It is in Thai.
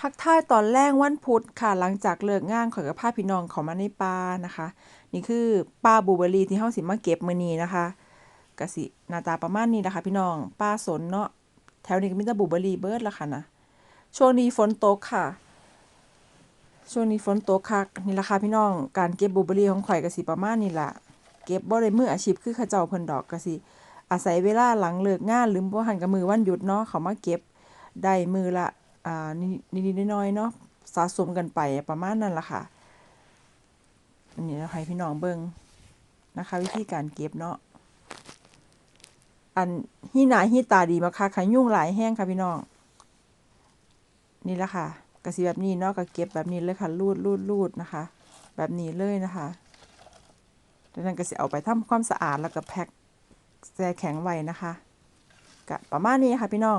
ทักทายตอนแรกวันพุธค่ะ หลังจากเลิกงานข่อยกับพาพี่น้องเขามาในป่านะคะ นี่คือป่าบูเบอรี่ที่เฮาสิมาเก็บมื้อนี้นะคะก็สิหน้าตาประมาณนี้นะคะ พี่น้องป่าสนเนาะแถวนี้ก็มีแต่บูเบอรี่เบิดละค่ะนะช่วงนี้ฝนตกค่ะ ช่วงนี้ฝนตกคักนี่ละค่ะพี่น้อง การเก็บบูเบอรี่ของข่อยก็สิประมาณนี้ละเก็บบ่ได้มืออาชีพคือขาเจ้าเพิ่นดอกก็สิอาศัยเวลาหลังเลิกงานหรือบ่หันกับมือวันหยุดเนาะเขามาเก็บได้มือละ อ่านิดๆน้อยๆเนาะสะสมกันไปประมาณนั้นละค่ะอันนี้นะคะให้พี่น้องเบิ่งนะคะ วิธีการเก็บเนาะอันหีหน้าหีตาดีมาค่ะค่ะยุ่งหลายแห้งค่ะพี่น้อง นี่แหละค่ะก็สิแบบนี้เนาะก็เก็บแบบนี้เลยค่ะรูดรูดรูดนะคะ แบบนี้เลยนะคะจากนั้นก็สิเอาไปทำความสะอาดแล้วก็แพ็คแช่แข็งไว้นะคะก็ประมาณนี้ค่ะพี่น้อง